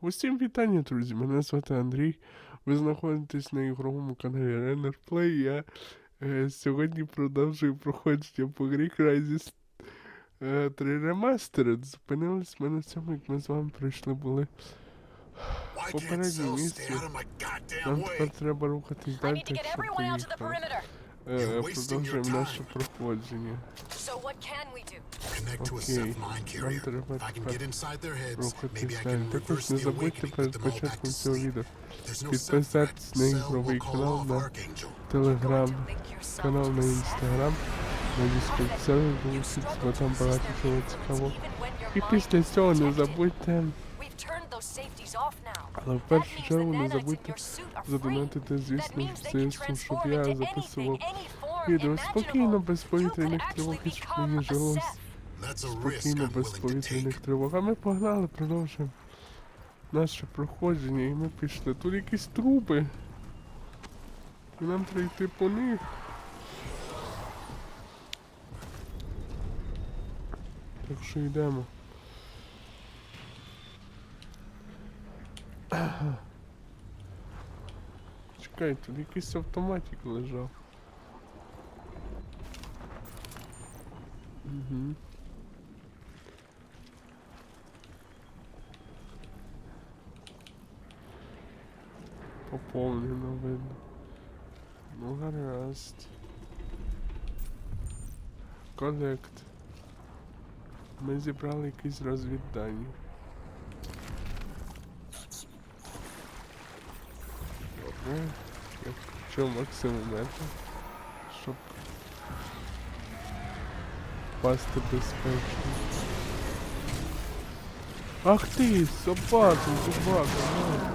Усім вітання, друзі! Мене звати Андрій. Ви знаходитесь на ігровому каналі Renner Play. Я е, сьогодні продовжую проходження по грі Crysis е, 3 Remastered. Зупинились ми на цьому, як ми з вами пройшли були of my goddamn Нам тепер треба рухатись далі, так що поїхали. Е, Продовжуємо наше проходження. What can we do? Connect to a Ceph line carrier. If I can get inside their heads, maybe I can reverse не the забудьте awakening, put them all back to sleep. There's no підписатись на threat. Cell ігровий will call канал off на Archangel. Телеграм, Going to link yourself канал на the інстаграм, на Discord сервер, бо там багато чого цікавого. І після цього не забудьте, але в першу чергу не забудьте задонатити, звісно, means в they can ЗСУ, щоб я записував відео спокійно, без повітряних тривог і щоб мені жилось спокійно, без повітряних тривог. А ми погнали, продовжуємо наше проходження, і ми пішли. Тут якісь труби. І нам треба йти по них. Так що йдемо. Чекай, тут якийсь автоматик лежав. Угу. Поповнено видно. Ну гаразд. Колект. Ми зібрали якісь розвіддані. Добре. Я включив максимометр, щоб пасти безпечно. Ах ти, собака, собака, ну.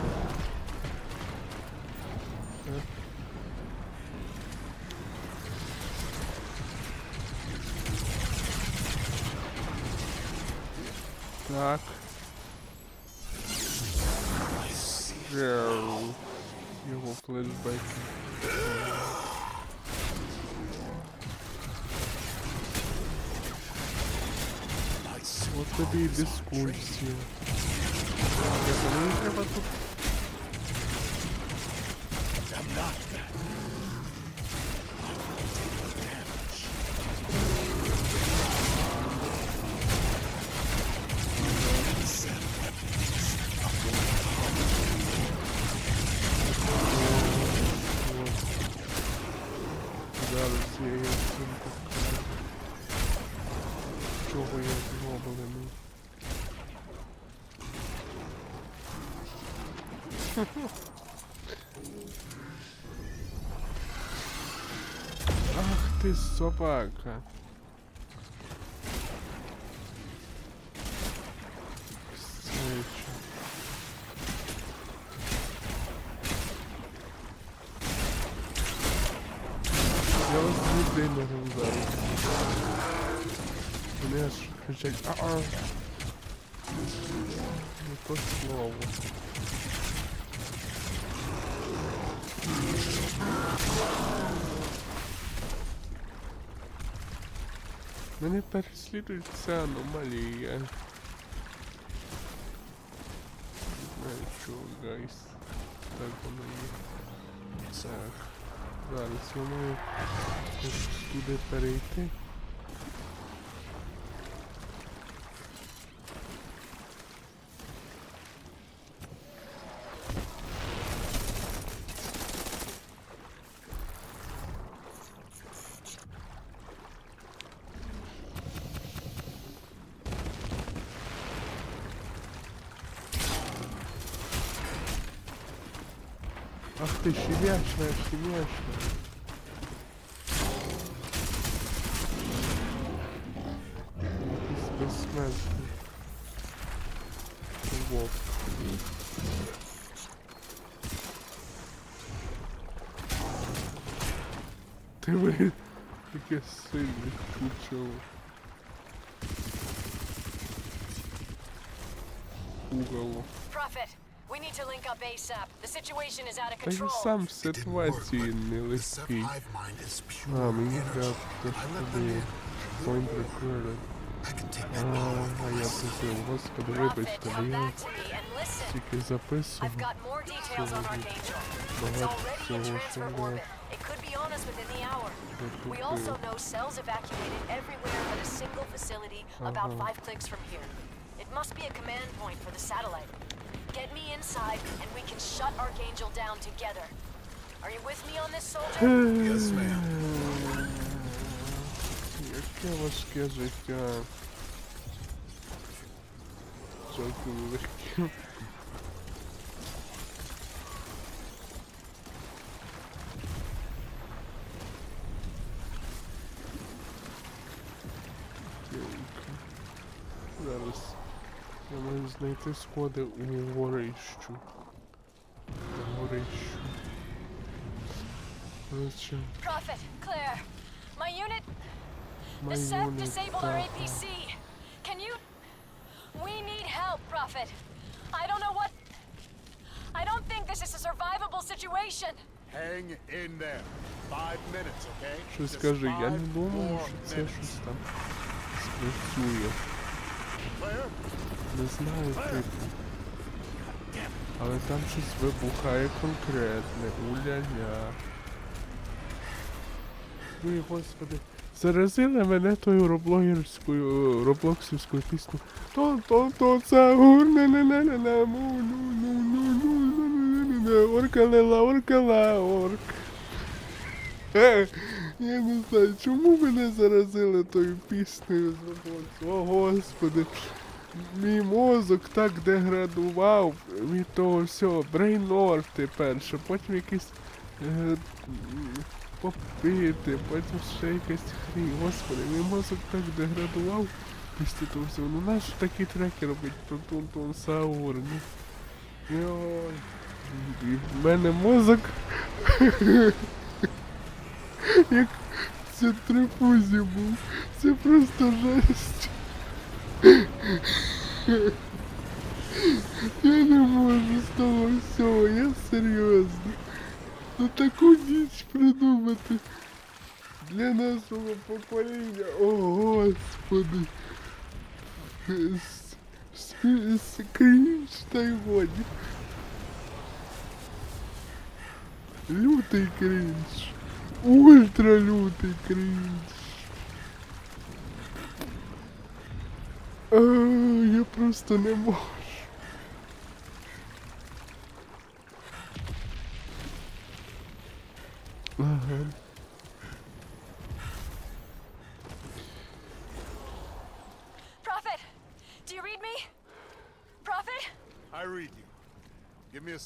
Так. Його флешбеки. От тобі і дискусія. Я мені треба тут. Зараз я цим покажу. Чого я зроблений. Ах ти собака. Свеча. Я вас ніде не роздарю. Вони аж кричать а-а. Не то слово. Мене переслідують ця аномалія. Не знаю чого, гайс. Так воно є. Так. Зараз я маю перейти. Ах ты щенячная, щенячная. Бессмертный. Вот. Ты вы... Какая сильная куча. Уголок. Profit. We need to link up ASAP. The situation is out of control. Та сам все твоє нелегкий. А, мені треба тобі point recruited. А, я просив, господи, вибачте, бо я тільки записував. Багато всього, що я We also know cells evacuated everywhere but a single facility about five clicks from here. It must be a command point for the satellite. Get me inside, and we can shut Archangel down together. Are you with me on this, soldier? Hmm. yes, ma'am. Jaká láska říká... So cool. That was... я маю знайти сходи у горищу. На горищу. Зачем? Prophet, Claire, my unit, the My SEP unit, disabled our uh, APC. Can you? We need help, Prophet. I don't know what. I don't think this is a survivable situation. Hang in there. Five minutes, okay? Що Just скажи, я не five думаю, more що це minutes. щось там спрацює. Claire? Не знаю типу. Але там щось вибухає конкретне. Уля-ля. Ой, господи. Заразили мене тою роблогерською е, роблоксівською пісню. То то то це гурне не не не не му ну ну ну ну ну ну ну, ну, ну орка лила, орка ла, орк. Е, я не знаю, чому мене заразили тою піснею з О господи. Мій мозок так деградував від того всього. Брейнорти перше, потім якісь е, попити, потім ще якась хрінь. Господи, мій мозок так деградував після того всього. Ну нащо такі треки робить про Тунтун Саур? Ну, йой. В мене мозок як це трифузі був. Це просто жесть. Я не можу з того всього, я серйозно. Ну таку ніч придумати для нашого покоління. О, господи. Крінж та й годі. Лютий крінж. Ультра лютий крінж. Я просто не можу. Ага.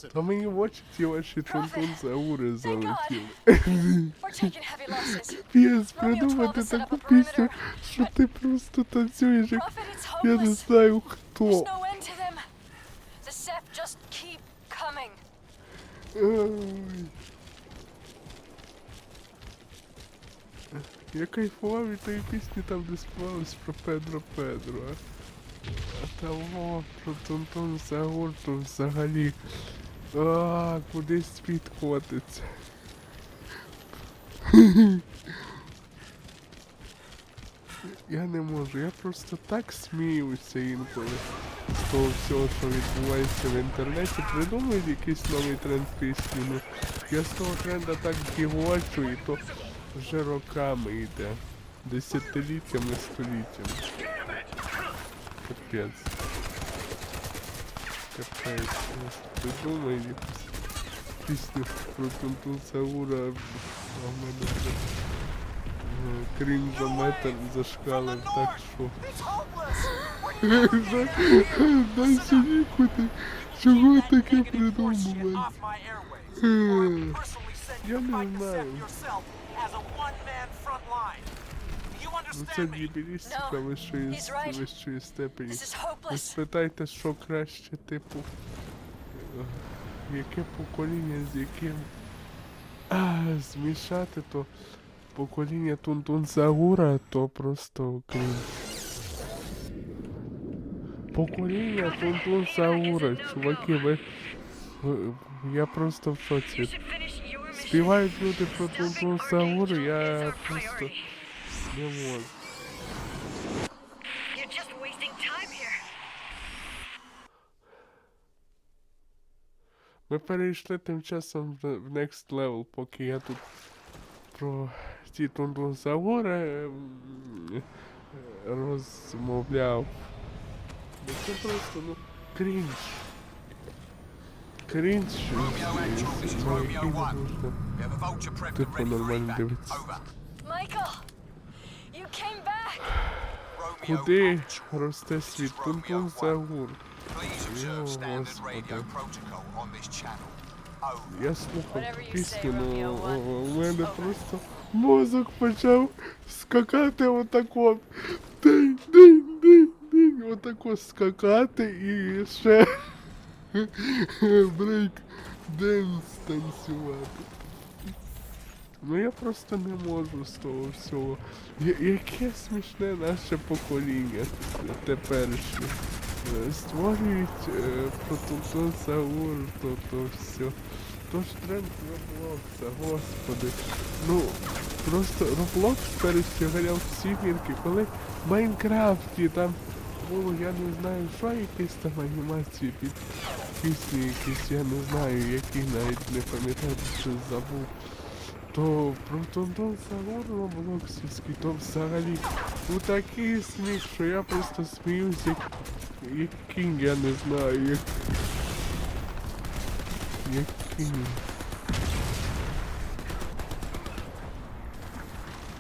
Ну, Та мені в очі ті ваші тонтунці аури залетіли. П'єс, придумати таку пісню, що ти просто танцюєш, як я не знаю хто. Я кайфував від тої пісні там, де співалось про Педро Педро, а? Того про Тунтун Загур, то взагалі. А, кудись світ котиться. Я не можу, я просто так сміюся інколи з того всього, що відбувається в інтернеті. Придумують якийсь новий тренд пісні. Ну, я з того тренда так бігочу, і то вже роками йде. Десятиліттями, століттями. Капець. Капець. Придумай якусь пісню про Тунтун Саура, а в мене е, крінжометр зашкалив так, що. Дальше нікуди. Чого таке придумувати? Я не знаю. Ну це дебілістика No, вищої, he's right. вищої степені. Ви спитайте, що краще, типу, яке покоління з яким а, змішати, то покоління Тунтун Сагура, то просто крінж. Покоління Тунтун Сагура, чуваки, ви, ви. Я просто в шоці. Співають люди про Тунтун Сагура, я просто не можу. Ми перейшли тим часом в next level, поки я тут про ті тундунзавори ем, розмовляв. Бо це просто, ну, крінж. Крінж. Типу нормально дивитися. Майкл! Куди росте світ? is Romeo 1. Тунтун-загур. Please observe standard господи. Я слухав пісню, о- о, у мене просто мозок почав скакати отак от. Динь, динь, динь, динь, отак от скакати і ще брейк денс танцювати. Ну я просто не можу з того всього. Я- яке смішне наше покоління теперішнє. Е, Створюють е, Тутун Саур, то, то все. То ж тренд Роблокса, господи. Ну, просто Роблокс перещеголяв всі мірки, коли в Майнкрафті там було, я не знаю, що якісь там анімації під пісні якісь, я не знаю, які навіть не пам'ятаю, що забув. То про Тонтон Саур Роблоксівський, то взагалі ну такий сміх, що я просто сміюсь, як, як кінь, я не знаю, як. Як кінь.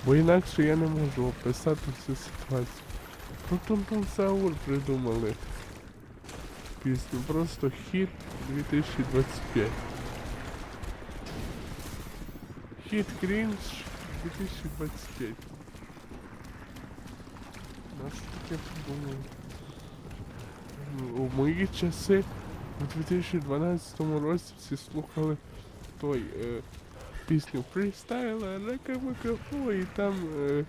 Бо інакше я не можу описати всю ситуацію. Про Тонтон Саур придумали пісню, просто хіт 2025. Хіт крінж 2025. На що таке? Ну, У мої часи у 2012 році всі слухали той е, пісню Freestyle, Рака і там е,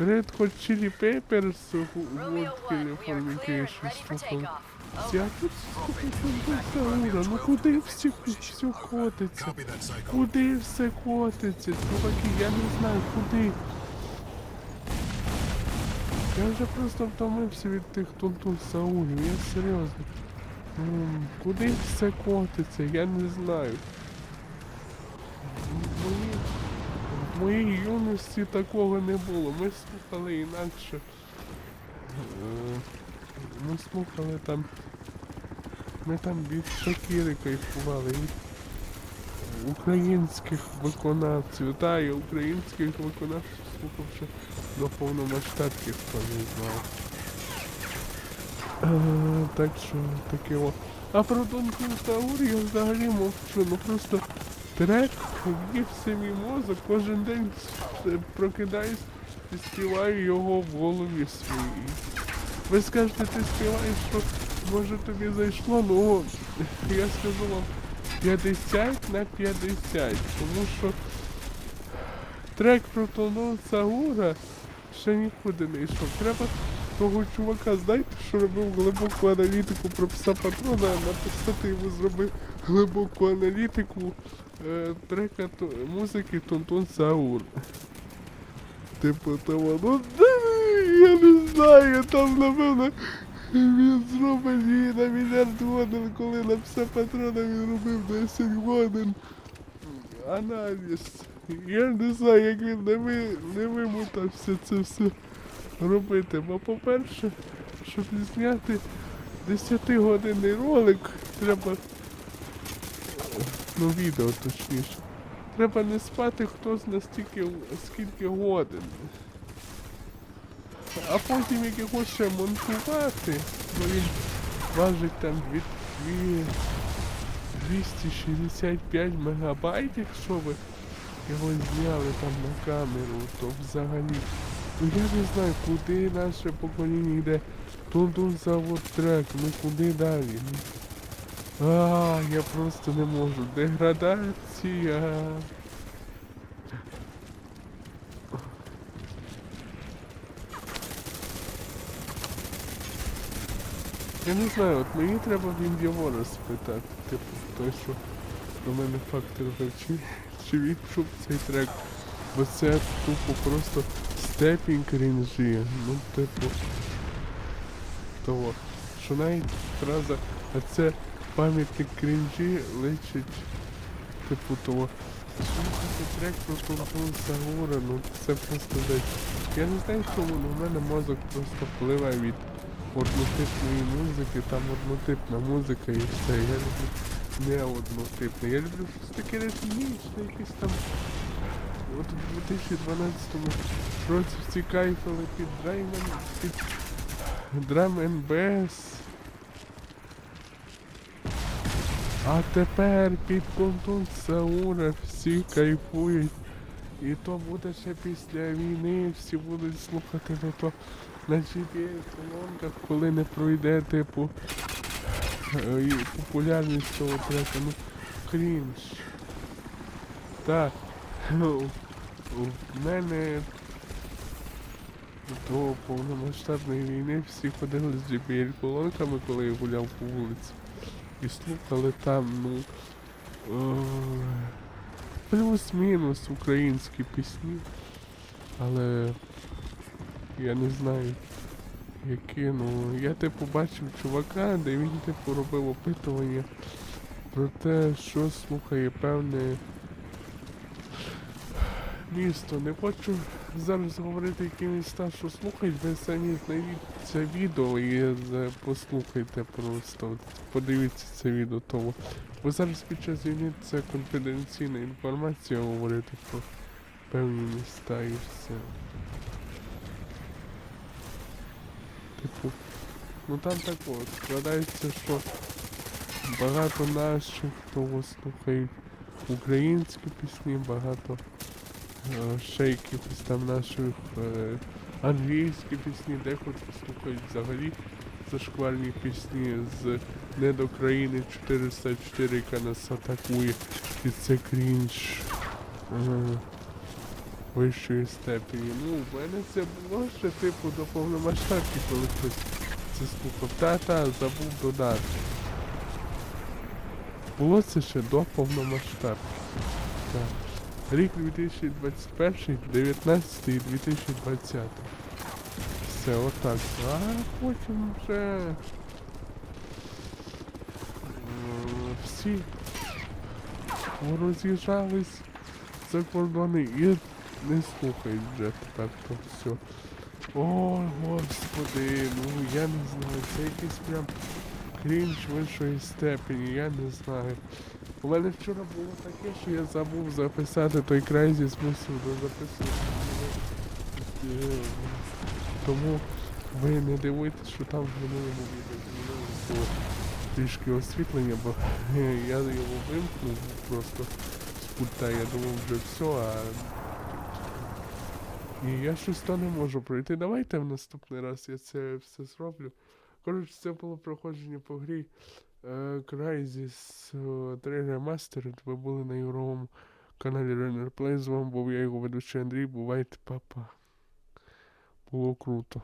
Red Hot Chili Peppers, Romeo Wood 1, we are clear and Californication слухали. Takeoff. Всі, а тут Саура, ну куди всі все котиться? Куди все котиться? Чуваки, я не знаю куди. Я вже просто втомився від тих тунтун Саулів, я серйозно. М, Куди все котиться, я не знаю. В моїй юності такого не було. Ми слухали інакше. Е, Ми слухали там. Ми там від Шакіри кайфували, українських виконавців. Та, я українських виконавців слухав ще до повномасштабки, хто не знав. Е, так що таке о. А про Донкін Таур я взагалі мовчу, ну просто трек в'ївся мій мозок, кожен день прокидаюсь і співаю його в голові своїй. Ви скажете, ти співаєш, що може тобі зайшло, ну я скажу вам 50 на 50, тому що трек про Тону Сагура ще нікуди не йшов. Треба того чувака, знаєте, що робив глибоку аналітику про пса патрона, написати йому зробив глибоку аналітику е, трека музики Тонтон Саур. Типу того, ну да, я не знаю, там напевно він зробить її на мільярд годин, коли на пса патрона він робив 10 годин. Аналіз. Я не знаю, як він не, ви, не вимотався це все робити. Бо по-перше, щоб зняти 10-годинний ролик, треба. Ну, відео точніше. Треба не спати хто з настільки скільки годин. А потім як його ще монтувати, бо він важить там від 265 мегабайт, якщо ви його зняли там на камеру, то взагалі. Ну я не знаю, куди наше покоління йде. Тун-тун завод трек, ну куди далі? Ну, А, я просто не можу. Деградація. Я не знаю, от мені треба в Індіавора спитати, типу, той, що до мене фактор вивчив, чи він чув цей трек. Бо це тупо просто степінь крінжі. Ну, типу. Того. Що навіть фраза, а це пам'ятник крінжі лечить типу того. Слухати трек про Тунтун Сагура, ну це просто десь. Я не знаю чому, але в мене мозок просто пливе від однотипної музики, там однотипна музика і все. Я люблю не однотипне. Я люблю щось таке ритмічне, якесь там. От у 2012 році всі кайфали під драймен, під драм НБС. А тепер під контун Саура всі кайфують. І то буде ще після війни, всі будуть слухати на то на gpa колонках, коли не пройде, типу, популярність того трека. Ну, крінж. Так. У у мене до повномасштабної війни всі ходили з JBL колонками, коли я гуляв по вулиці. І слухали там, ну. е, Плюс-мінус українські пісні. Але я не знаю, які, ну. Я типу бачив чувака, де він типу робив опитування про те, що слухає певне місто. Не хочу зараз говорити, які міста, що слухають, ви самі знайдіть це відео і послухайте просто. Подивіться це відео того. Бо зараз під час війни це конфіденційна інформація говорити про певні міста і все. Типу, ну там так от, складається, що багато наших того слухають українські пісні, багато е, ще якихось там наших е, англійські пісні, дехто слухають взагалі зашквальні пісні з не до країни 404, яка нас атакує. І це крінж е, вищої степені. Ну, в мене це було ще типу до повномасштабки, коли хтось це слухав. Та-та, забув додати. Було це ще до повномасштабки. Так. Рік 2021, 19 і 2020. Все, отак. А потім вже всі роз'їжджались за кордони і не слухають вже тепер то все. О, господи, ну я не знаю, це якийсь прям крінж вищої степені, я не знаю. У мене вчора було таке, що я забув записати той край зі змусив записувати. Е, Тому ви не дивуйтесь, що там в минулому відео було трішки освітлення, бо я його вимкнув просто з пульта, я думав вже все, а і я щось то не можу пройти. Давайте в наступний раз я це все зроблю. Коротше, це було проходження по грі е, Crysis е, 3 Remastered. Ви були на ігровому каналі Runner Play. З вами був я його ведучий Андрій. Бувайте, папа. Було круто.